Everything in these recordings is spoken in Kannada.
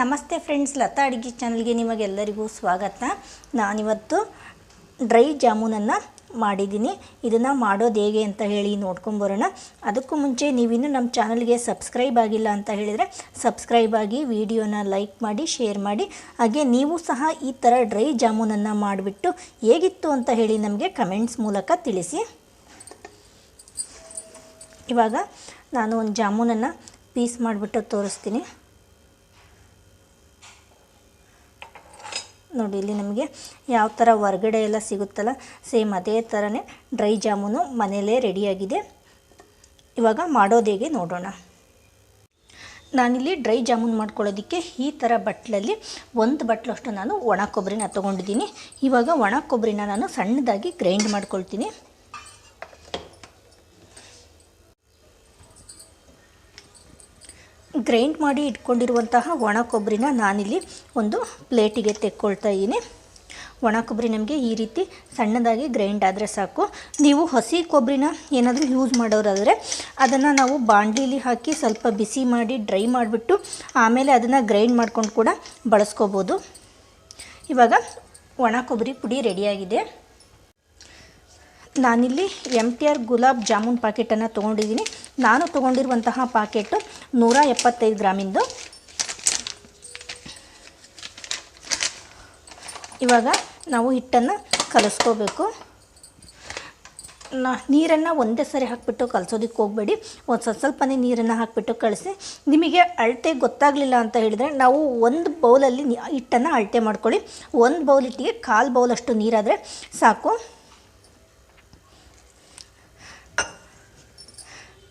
ನಮಸ್ತೆ ಫ್ರೆಂಡ್ಸ್, ಲತಾ ಅಡುಗೆ ಚಾನಲ್ಗೆ ನಿಮಗೆಲ್ಲರಿಗೂ ಸ್ವಾಗತ. ನಾನಿವತ್ತು ಡ್ರೈ ಜಾಮೂನನ್ನು ಮಾಡಿದ್ದೀನಿ. ಇದನ್ನು ಮಾಡೋದು ಹೇಗೆ ಅಂತ ಹೇಳಿ ನೋಡ್ಕೊಂಬರೋಣ. ಅದಕ್ಕೂ ಮುಂಚೆ ನೀವಿನ್ನು ನಮ್ಮ ಚಾನಲ್ಗೆ ಸಬ್ಸ್ಕ್ರೈಬ್ ಆಗಿಲ್ಲ ಅಂತ ಹೇಳಿದರೆ ಸಬ್ಸ್ಕ್ರೈಬ್ ಆಗಿ ವಿಡಿಯೋನ ಲೈಕ್ ಮಾಡಿ, ಶೇರ್ ಮಾಡಿ. ಹಾಗೆ ನೀವು ಸಹ ಈ ಥರ ಡ್ರೈ ಜಾಮೂನನ್ನು ಮಾಡಿಬಿಟ್ಟು ಹೇಗಿತ್ತು ಅಂತ ಹೇಳಿ ನಮಗೆ ಕಮೆಂಟ್ಸ್ ಮೂಲಕ ತಿಳಿಸಿ. ಇವಾಗ ನಾನು ಒಂದು ಜಾಮೂನನ್ನು ಪೀಸ್ ಮಾಡಿಬಿಟ್ಟು ತೋರಿಸ್ತೀನಿ. ನೋಡಿ, ಇಲ್ಲಿ ನಮಗೆ ಯಾವ ಥರ ಹೊರಗಡೆ ಎಲ್ಲ ಸಿಗುತ್ತಲ್ಲ, ಸೇಮ್ ಅದೇ ಥರನೇ ಡ್ರೈ ಜಾಮೂನು ಮನೆಯಲ್ಲೇ ರೆಡಿಯಾಗಿದೆ. ಇವಾಗ ಮಾಡೋದು ಹೇಗೆ ನೋಡೋಣ. ನಾನಿಲ್ಲಿ ಡ್ರೈ ಜಾಮೂನ್ ಮಾಡ್ಕೊಳ್ಳೋದಕ್ಕೆ ಈ ಥರ ಬಟ್ಲಲ್ಲಿ ಒಂದು ಬಟ್ಲಷ್ಟು ನಾನು ಒಣ ಕೊಬ್ಬರಿನ ತೊಗೊಂಡಿದ್ದೀನಿ. ಇವಾಗ ಒಣ ಕೊಬ್ಬರಿನ ನಾನು ಸಣ್ಣದಾಗಿ ಗ್ರೈಂಡ್ ಮಾಡ್ಕೊಳ್ತೀನಿ. ಗ್ರೈಂಡ್ ಮಾಡಿ ಇಟ್ಕೊಂಡಿರುವಂತಹ ಒಣ ಕೊಬ್ಬರಿನ ನಾನಿಲ್ಲಿ ಒಂದು ಪ್ಲೇಟಿಗೆ ತೆಕ್ಕೊಳ್ತಾ ಇದ್ದೀನಿ. ಒಣ ಕೊಬ್ಬರಿ ನಮಗೆ ಈ ರೀತಿ ಸಣ್ಣದಾಗಿ ಗ್ರೈಂಡ್ ಆದರೆ ಸಾಕು. ನೀವು ಹಸಿ ಕೊಬ್ಬರಿನ ಏನಾದರೂ ಯೂಸ್ ಮಾಡೋರಾದರೆ ಅದನ್ನು ನಾವು ಬಾಂಡ್ಲಿಲಿ ಹಾಕಿ ಸ್ವಲ್ಪ ಬಿಸಿ ಮಾಡಿ ಡ್ರೈ ಮಾಡಿಬಿಟ್ಟು ಆಮೇಲೆ ಅದನ್ನು ಗ್ರೈಂಡ್ ಮಾಡ್ಕೊಂಡು ಕೂಡ ಬಳಸ್ಕೋಬೋದು. ಇವಾಗ ಒಣ ಕೊಬ್ಬರಿ ಪುಡಿ ರೆಡಿಯಾಗಿದೆ ನಾನಿಲ್ಲಿ M T R gulab jamun ಪ್ಯಾಕೆಟನ್ನು ತೊಗೊಂಡಿದ್ದೀನಿ. ನಾನು ತೊಗೊಂಡಿರುವಂತಹ ಪಾಕೆಟು ನೂರ ಎಪ್ಪತ್ತೈದು ಗ್ರಾಮಿಂದು. ಇವಾಗ ನಾವು ಹಿಟ್ಟನ್ನು ಕಲಿಸ್ಕೋಬೇಕು. ನಾ, ನೀರನ್ನು ಒಂದೇ ಸರಿ ಹಾಕಿಬಿಟ್ಟು ಕಲಸೋದಕ್ಕೆ ಹೋಗಬೇಡಿ. ಒಂದು ಸ್ವಲ್ಪ ಸ್ವಲ್ಪನೇ ನೀರನ್ನು ಹಾಕಿಬಿಟ್ಟು ಕಳಿಸಿ. ನಿಮಗೆ ಅಳತೆ ಗೊತ್ತಾಗಲಿಲ್ಲ ಅಂತ ಹೇಳಿದರೆ ನಾವು ಒಂದು ಬೌಲಲ್ಲಿ ಹಿಟ್ಟನ್ನು ಅಳತೆ ಮಾಡ್ಕೊಳ್ಳಿ. ಒಂದು ಬೌಲ್ ಹಿಟ್ಟಿಗೆ ಕಾಲು ಬೌಲಷ್ಟು ನೀರಾದರೆ ಸಾಕು.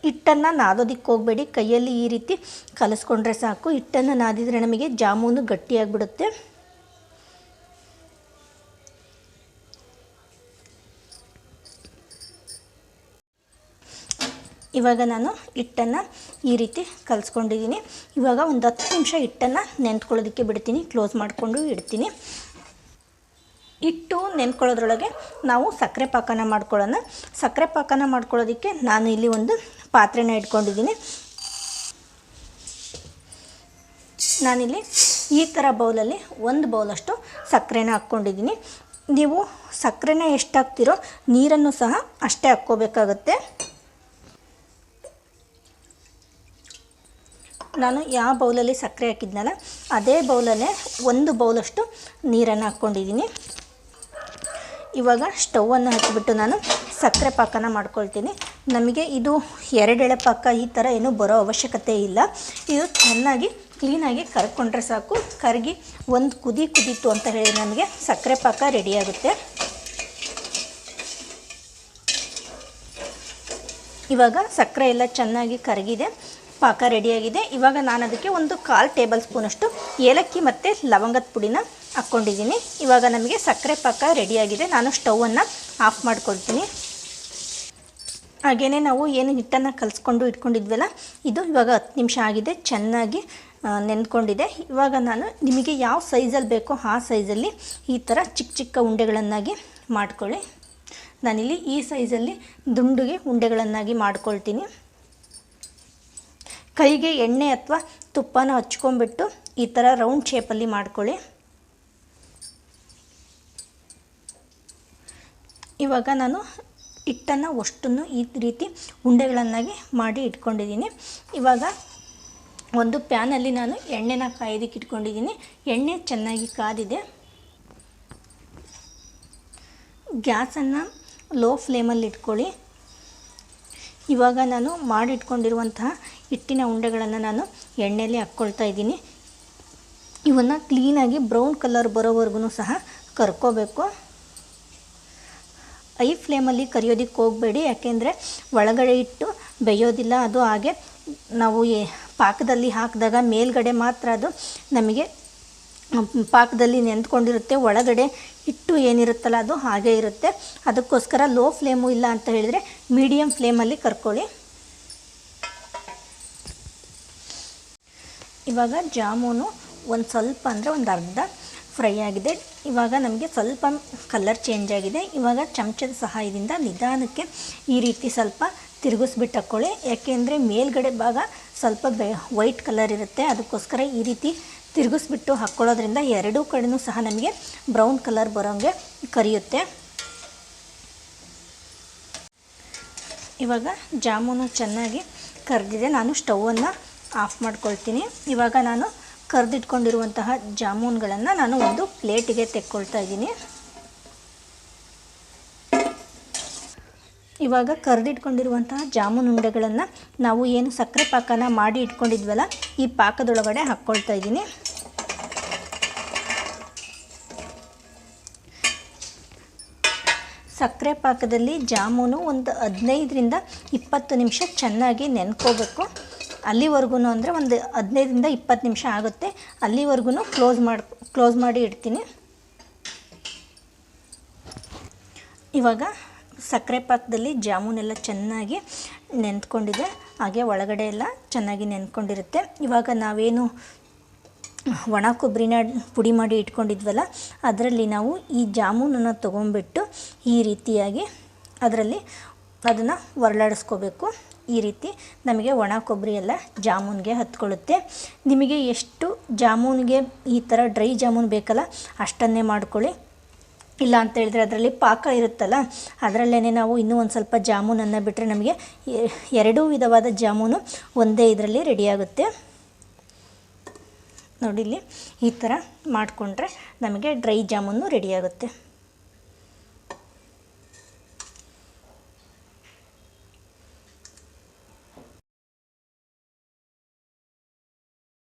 ಹಿಟ್ಟನ್ನು ನಾದೋದಿಕ್ಕೆ ಹೋಗಬೇಡಿ. ಕೈಯಲ್ಲಿ ಈ ರೀತಿ ಕಲಿಸ್ಕೊಂಡ್ರೆ ಸಾಕು. ಹಿಟ್ಟನ್ನು ನಾದಿದರೆ ನಮಗೆ ಜಾಮೂನು ಗಟ್ಟಿಯಾಗಿಬಿಡುತ್ತೆ. ಇವಾಗ ನಾನು ಹಿಟ್ಟನ್ನು ಈ ರೀತಿ ಕಲಿಸ್ಕೊಂಡಿದ್ದೀನಿ. ಇವಾಗ ಒಂದು ಹತ್ತು ನಿಮಿಷ ಹಿಟ್ಟನ್ನು ನೆಂತ್ಕೊಳ್ಳೋದಕ್ಕೆ ಬಿಡ್ತೀನಿ. ಕ್ಲೋಸ್ ಮಾಡಿಕೊಂಡು ಇಡ್ತೀನಿ. ಹಿಟ್ಟು ನೆನ್ಕೊಳ್ಳೋದ್ರೊಳಗೆ ನಾವು ಸಕ್ಕರೆ ಪಾಕನ ಮಾಡ್ಕೊಳ್ಳೋಣ. ಸಕ್ಕರೆ ಪಾಕನ ಮಾಡ್ಕೊಳ್ಳೋದಕ್ಕೆ ನಾನು ಇಲ್ಲಿ ಒಂದು ಪಾತ್ರೆನ ಇಟ್ಕೊಂಡಿದ್ದೀನಿ. ನಾನಿಲ್ಲಿ ಈ ಥರ ಬೌಲಲ್ಲಿ ಒಂದು ಬೌಲಷ್ಟು ಸಕ್ಕರೆನ ಹಾಕ್ಕೊಂಡಿದ್ದೀನಿ. ನೀವು ಸಕ್ಕರೆನ ಎಷ್ಟು ಹಾಕ್ತಿರೋ ನೀರನ್ನು ಸಹ ಅಷ್ಟೇ ಹಾಕ್ಕೋಬೇಕಾಗತ್ತೆ. ನಾನು ಯಾವ ಬೌಲಲ್ಲಿ ಸಕ್ಕರೆ ಹಾಕಿದ್ನಲ್ಲ, ಅದೇ ಬೌಲಲ್ಲೇ ಒಂದು ಬೌಲಷ್ಟು ನೀರನ್ನು ಹಾಕ್ಕೊಂಡಿದ್ದೀನಿ. ಇವಾಗ ಸ್ಟವನ್ನು ಹಚ್ಚಿಬಿಟ್ಟು ನಾನು ಸಕ್ಕರೆ ಪಾಕನ ಮಾಡ್ಕೊಳ್ತೀನಿ. ನಮಗೆ ಇದು ಎರಡೆಳೆ ಪಾಕ ಈ ಥರ ಏನೂ ಬರೋ ಅವಶ್ಯಕತೆ ಇಲ್ಲ. ಇದು ಚೆನ್ನಾಗಿ, ಕ್ಲೀನಾಗಿ ಕರ್ಕೊಂಡ್ರೆ ಸಾಕು. ಕರಗಿ ಒಂದು ಕುದಿ ಕುದೀತು ಅಂತ ಹೇಳಿ ನಮಗೆ ಸಕ್ಕರೆ ಪಾಕ ರೆಡಿಯಾಗುತ್ತೆ ಇವಾಗ ಸಕ್ಕರೆ ಎಲ್ಲ ಚೆನ್ನಾಗಿ ಕರಗಿದೆ. ಪಾಕ ರೆಡಿಯಾಗಿದೆ. ಇವಾಗ ನಾನು ಅದಕ್ಕೆ ಒಂದು ಕಾಲು ಟೇಬಲ್ ಸ್ಪೂನಷ್ಟು ಏಲಕ್ಕಿ ಮತ್ತು ಲವಂಗದ ಪುಡಿನ ಹಾಕ್ಕೊಂಡಿದ್ದೀನಿ. ಇವಾಗ ನಮಗೆ ಸಕ್ಕರೆ ಪಾಕ ರೆಡಿಯಾಗಿದೆ. ನಾನು ಸ್ಟವನ್ನು ಆಫ್ ಮಾಡ್ಕೊಳ್ತೀನಿ. ಹಾಗೆಯೇ ನಾವು ಏನು ಹಿಟ್ಟನ್ನು ಕಲಿಸ್ಕೊಂಡು ಇಟ್ಕೊಂಡಿದ್ವಲ್ಲ, ಇದು ಇವಾಗ ಹತ್ತು ನಿಮಿಷ ಆಗಿದೆ. ಚೆನ್ನಾಗಿ ನೆನ್ಕೊಂಡಿದೆ. ಇವಾಗ ನಾನು ನಿಮಗೆ ಯಾವ ಸೈಜಲ್ಲಿ ಬೇಕೋ ಆ ಸೈಜಲ್ಲಿ ಈ ಥರ ಚಿಕ್ಕ ಚಿಕ್ಕ ಉಂಡೆಗಳನ್ನಾಗಿ ಮಾಡ್ಕೊಳ್ಳಿ. ನಾನಿಲ್ಲಿ ಈ ಸೈಜಲ್ಲಿ ದುಂಡುಗೆ ಉಂಡೆಗಳನ್ನಾಗಿ ಮಾಡ್ಕೊಳ್ತೀನಿ. ಕೈಗೆ ಎಣ್ಣೆ ಅಥವಾ ತುಪ್ಪನ ಹಚ್ಕೊಂಡ್ಬಿಟ್ಟು ಈ ಥರ ರೌಂಡ್ ಶೇಪಲ್ಲಿ ಮಾಡ್ಕೊಳ್ಳಿ. ಇವಾಗ ನಾನು ಹಿಟ್ಟನ್ನು ಅಷ್ಟನ್ನು ಈ ರೀತಿ ಉಂಡೆಗಳನ್ನಾಗಿ ಮಾಡಿ ಇಟ್ಕೊಂಡಿದ್ದೀನಿ. ಇವಾಗ ಒಂದು ಪ್ಯಾನಲ್ಲಿ ನಾನು ಎಣ್ಣೆನ ಕಾಯೋದಕ್ಕೆ ಇಟ್ಕೊಂಡಿದ್ದೀನಿ. ಎಣ್ಣೆ ಚೆನ್ನಾಗಿ ಕಾದಿದೆ. ಗ್ಯಾಸನ್ನು ಲೋ ಫ್ಲೇಮಲ್ಲಿ ಇಟ್ಕೊಳ್ಳಿ. ಇವಾಗ ನಾನು ಮಾಡಿಟ್ಕೊಂಡಿರುವಂತಹ ಹಿಟ್ಟಿನ ಉಂಡೆಗಳನ್ನು ನಾನು ಎಣ್ಣೆಯಲ್ಲಿ ಹಾಕ್ಕೊಳ್ತಾ ಇದ್ದೀನಿ. ಇವನ್ನು ಕ್ಲೀನಾಗಿ ಬ್ರೌನ್ ಕಲರ್ ಬರೋವರೆಗೂ ಸಹ ಕರ್ಕೋಬೇಕು. ಐ ಫ್ಲೇಮಲ್ಲಿ ಕರಿಯೋದಕ್ಕೆ ಹೋಗಬೇಡಿ, ಯಾಕೆಂದರೆ ಒಳಗಡೆ ಇಟ್ಟು ಬೇಯೋದಿಲ್ಲ, ಅದು ಹಾಗೆ ನಾವು ಪಾಕದಲ್ಲಿ ಹಾಕಿದಾಗ ಮೇಲ್ಗಡೆ ಮಾತ್ರ ಅದು ನಮಗೆ ಪಾಕದಲ್ಲಿ ನೆಂದ್ಕೊಂಡಿರುತ್ತೆ, ಒಳಗಡೆ ಹಿಟ್ಟು ಏನಿರುತ್ತಲ್ಲ ಅದು ಹಾಗೆ ಇರುತ್ತೆ. ಅದಕ್ಕೋಸ್ಕರ ಲೋ ಫ್ಲೇಮು ಇಲ್ಲ ಅಂತ ಹೇಳಿದರೆ ಮೀಡಿಯಮ್ ಫ್ಲೇಮಲ್ಲಿ ಕರ್ಕೊಳ್ಳಿ. ಇವಾಗ ಜಾಮೂನು ಒಂದು ಸ್ವಲ್ಪ ಅಂದರೆ ಒಂದು ಅರ್ಧ ಫ್ರೈ ಆಗಿದೆ. ಇವಾಗ ನಮಗೆ ಸ್ವಲ್ಪ ಕಲರ್ ಚೇಂಜ್ ಆಗಿದೆ. ಇವಾಗ ಚಮಚದ ಸಹಾಯದಿಂದ ನಿಧಾನಕ್ಕೆ ಈ ರೀತಿ ಸ್ವಲ್ಪ ತಿರುಗಿಸ್ಬಿಟ್ಟು ಹಾಕ್ಕೊಳ್ಳಿ ಯಾಕೆಂದರೆ ಮೇಲ್ಗಡೆ ಭಾಗ ಸ್ವಲ್ಪ ಬೆ ವೈಟ್ ಕಲರ್ ಇರುತ್ತೆ. ಅದಕ್ಕೋಸ್ಕರ ಈ ರೀತಿ ತಿರುಗಿಸ್ಬಿಟ್ಟು ಹಾಕ್ಕೊಳ್ಳೋದ್ರಿಂದ ಎರಡೂ ಕಡೆಯೂ ಸಹ ನಮಗೆ ಬ್ರೌನ್ ಕಲರ್ ಬರೋಂಗೆ ಕರಿಯುತ್ತೆ. ಇವಾಗ ಜಾಮೂನು ಚೆನ್ನಾಗಿ ಕರೆದಿದೆ. ನಾನು ಸ್ಟವನ್ನು ಆಫ್ ಮಾಡ್ಕೊಳ್ತೀನಿ. ಇವಾಗ ನಾನು ಕರೆದಿಟ್ಕೊಂಡಿರುವಂತಹ ಜಾಮೂನ್ಗಳನ್ನು ನಾನು ಒಂದು ಪ್ಲೇಟಿಗೆ ತೆಕ್ಕೊಳ್ತಾ ಇದ್ದೀನಿ. ಇವಾಗ ಕರೆದಿಟ್ಕೊಂಡಿರುವಂತಹ ಜಾಮೂನ್ ಉಂಡೆಗಳನ್ನು ನಾವು ಏನು ಸಕ್ಕರೆ ಪಾಕನ ಮಾಡಿ ಇಟ್ಕೊಂಡಿದ್ವಲ್ಲ, ಈ ಪಾಕದೊಳಗಡೆ ಹಾಕ್ಕೊಳ್ತಾ ಇದ್ದೀನಿ. ಸಕ್ಕರೆ ಪಾಕದಲ್ಲಿ ಜಾಮೂನು ಒಂದು ಹದಿನೈದರಿಂದ ಇಪ್ಪತ್ತು ನಿಮಿಷ ಚೆನ್ನಾಗಿ ನೆನ್ಕೋಬೇಕು. ಅಲ್ಲಿವರೆಗೂ ಅಂದರೆ ಒಂದು ಹದಿನೈದರಿಂದ ಇಪ್ಪತ್ತು ನಿಮಿಷ ಆಗುತ್ತೆ. ಅಲ್ಲಿವರೆಗೂ ಕ್ಲೋಸ್ ಮಾಡಿ ಕ್ಲೋಸ್ ಮಾಡಿ ಇಡ್ತೀನಿ. ಇವಾಗ ಸಕ್ಕರೆ ಪಾಕದಲ್ಲಿ ಜಾಮೂನೆಲ್ಲ ಚೆನ್ನಾಗಿ ನೆಂದ್ಕೊಂಡಿದೆ. ಹಾಗೆ ಒಳಗಡೆ ಎಲ್ಲ ಚೆನ್ನಾಗಿ ನೆಂದ್ಕೊಂಡಿರುತ್ತೆ. ಇವಾಗ ನಾವೇನು ಒಣ ಕೊಬ್ಬರಿನ ಪುಡಿ ಮಾಡಿ ಇಟ್ಕೊಂಡಿದ್ವಲ್ಲ, ಅದರಲ್ಲಿ ನಾವು ಈ ಜಾಮೂನನ್ನು ತೊಗೊಂಬಿಟ್ಟು ಈ ರೀತಿಯಾಗಿ ಅದರಲ್ಲಿ ಅದನ್ನು ಒರಳಾಡಿಸ್ಕೋಬೇಕು. ಈ ರೀತಿ ನಮಗೆ ಒಣ ಕೊಬ್ಬರಿ ಎಲ್ಲ ಜಾಮೂನ್ಗೆ ಹತ್ಕೊಳ್ಳುತ್ತೆ. ನಿಮಗೆ ಎಷ್ಟು ಜಾಮೂನ್ಗೆ ಈ ಥರ ಡ್ರೈ ಜಾಮೂನ್ ಬೇಕಲ್ಲ, ಅಷ್ಟನ್ನೇ ಮಾಡ್ಕೊಳ್ಳಿ. ಇಲ್ಲ ಅಂತ ಹೇಳಿದ್ರೆ ಅದರಲ್ಲಿ ಪಾಕ ಇರುತ್ತಲ್ಲ ಅದರಲ್ಲೇ ನಾವು ಇನ್ನೂ ಒಂದು ಸ್ವಲ್ಪ ಜಾಮೂನನ್ನು ಬಿಟ್ಟರೆ ನಮಗೆ ಎರಡೂ ವಿಧವಾದ ಜಾಮೂನು ಒಂದೇ ಇದರಲ್ಲಿ ರೆಡಿಯಾಗುತ್ತೆ ನೋಡಿ ಇಲ್ಲಿ ಈ ಥರ ಮಾಡಿಕೊಂಡ್ರೆ ನಮಗೆ ಡ್ರೈ ಜಾಮೂನು ರೆಡಿಯಾಗುತ್ತೆ